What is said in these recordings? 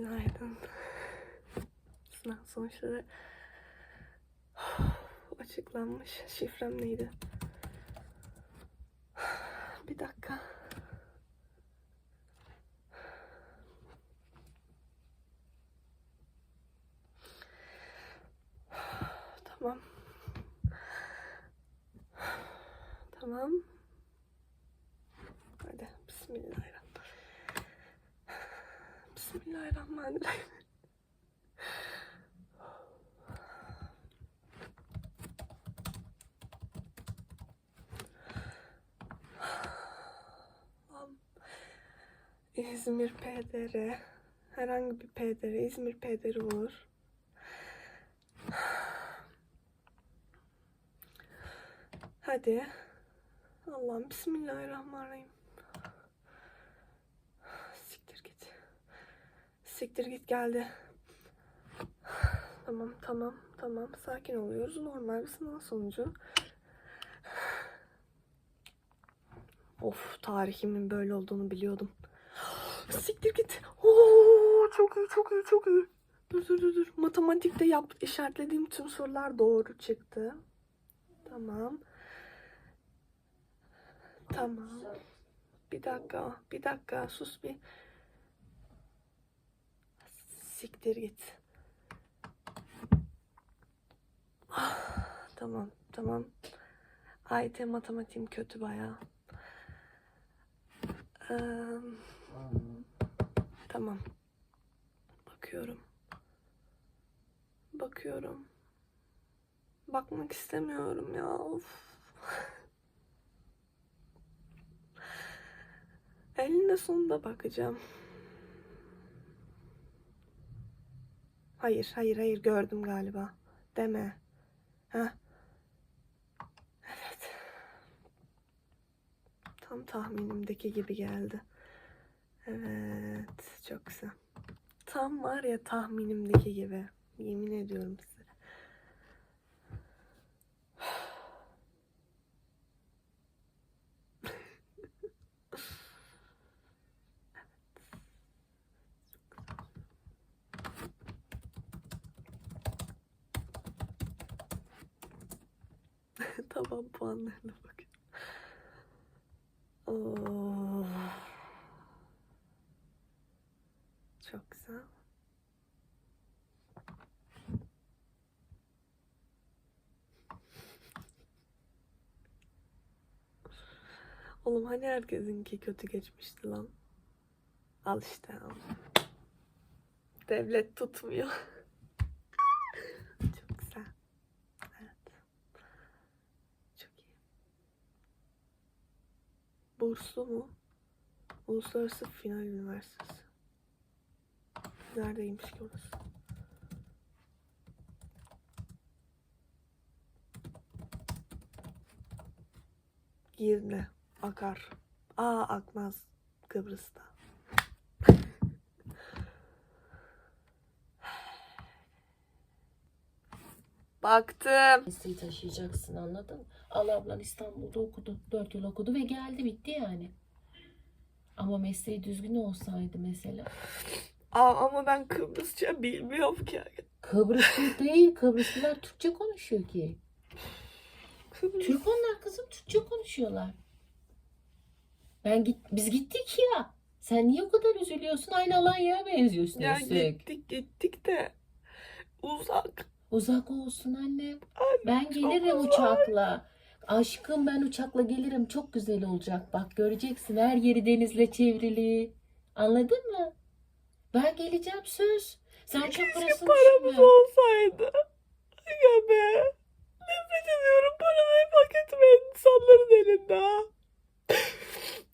Günaydın. Sınav sonuçları açıklanmış. Şifrem neydi? Bir dakika. Tamam. Tamam. Hadi bismillahirrahmanirrahim. Bismillahirrahmanirrahim. İzmir PDR. Herhangi bir PDR. İzmir PDR olur. Hadi. Allah'ım bismillahirrahmanirrahim. Siktir git. Siktir git geldi. Tamam tamam tamam sakin oluyoruz. Normal bir sınav sonucu. Of tarihimin böyle olduğunu biliyordum. Siktir git. Oo, çok iyi çok iyi çok iyi. Dur dur dur dur. Matematikte yap işaretlediğim tüm sorular doğru çıktı. Tamam. Tamam. Bir dakika, bir dakika. Sus bir. Siktir git. Ah, tamam, tamam. AYT matematiğim kötü bayağı. Eee, tamam. Bakıyorum. Bakıyorum. Bakmak istemiyorum ya. Of. Elinde sonunda bakacağım. Hayır, hayır, hayır gördüm galiba. Deme. Ha? Evet. Tam tahminimdeki gibi geldi. Evet, çok güzel. Tam var ya tahminimdeki gibi. Yemin ediyorum size. Tamam puanlarına bakıyorum. Oo. Çok güzel. Oğlum hani herkesinki kötü geçmişti lan. Al işte. Devlet tutmuyor. Çok güzel. Evet. Çok iyi. Burslu mu? Uluslararası Final Üniversitesi. Neredeymiş ki orası? Girne. Akar. Aa akmaz. Kıbrıs'ta. Baktım. Mesleği taşıyacaksın anladın mı? Al ablan İstanbul'da okudu. Dört yıl okudu ve geldi bitti yani. Ama mesleği düzgün olsaydı mesela. Aa, ama ben Kıbrısça bilmiyorum ki. Kıbrıslı değil. Kıbrıslılar Türkçe konuşuyor ki. Türk onlar kızım Türkçe konuşuyorlar. Ben git biz gittik ya. Sen niye o kadar üzülüyorsun? Aynı Alanya'ya benziyorsun Ya üstelik. gittik gittik de uzak. Uzak olsun annem. Anne, Ben gelirim uzak. uçakla. Aşkım ben uçakla gelirim. Çok güzel olacak. Bak göreceksin her yeri denizle çevrili. Anladın mı? Ben geleceğim söz. Sen çok Keşke paramız düşünme. olsaydı. Ya be. Nefret ediyorum paraları hak etmeyen insanların elinde. ha.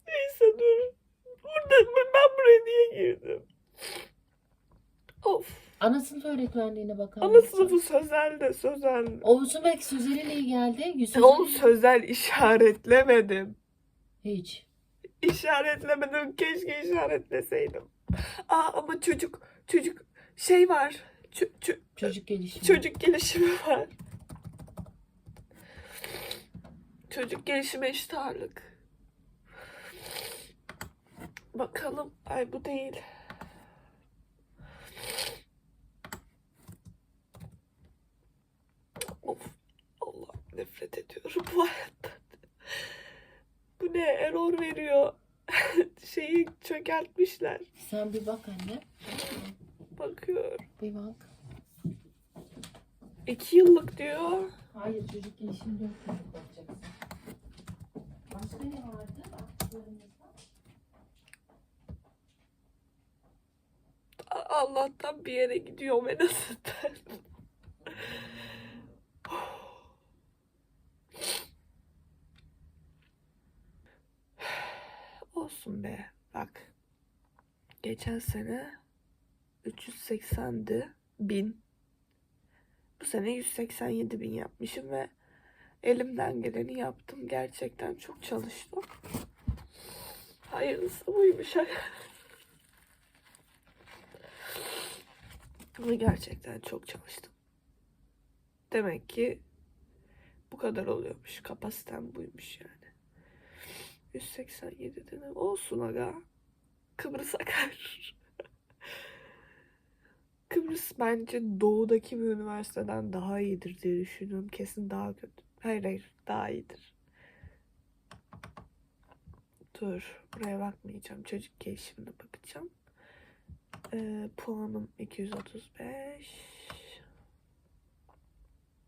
Neyse dur. Burada, ben buraya niye girdim? Of. Ana sınıf öğretmenliğine bakar Ana mısın? sınıfı sözel de sözel. Olsun belki sözleri iyi geldi. Yüz Onu sözel işaretlemedim. Hiç. İşaretlemedim. Keşke işaretleseydim. Aa ama çocuk çocuk şey var. Ç- ç- Çocuk gelişimi. çocuk gelişimi var. Çocuk gelişimi eşit ağırlık. Bakalım. Ay bu değil. Bu ne? Error veriyor. Şeyi çökertmişler. Sen bir bak anne. Bakıyor. Bir bak. İki yıllık diyor. Hayır çocuk gelişim dört yıllık bakacaksın. Başka ne vardı? Allah'tan bir yere gidiyorum en azından. Olsun be. Bak. Geçen sene 380'di bin. Bu sene 187 bin yapmışım ve elimden geleni yaptım. Gerçekten çok çalıştım. Hayırlısı buymuş. Ama gerçekten çok çalıştım. Demek ki bu kadar oluyormuş. Kapasitem buymuş yani. 187 de ne? Olsun aga. Kıbrıs akar. Kıbrıs bence doğudaki bir üniversiteden daha iyidir diye düşünüyorum. Kesin daha kötü. Hayır hayır daha iyidir. Dur buraya bakmayacağım. Çocuk gelişimine bakacağım. Ee, puanım 235.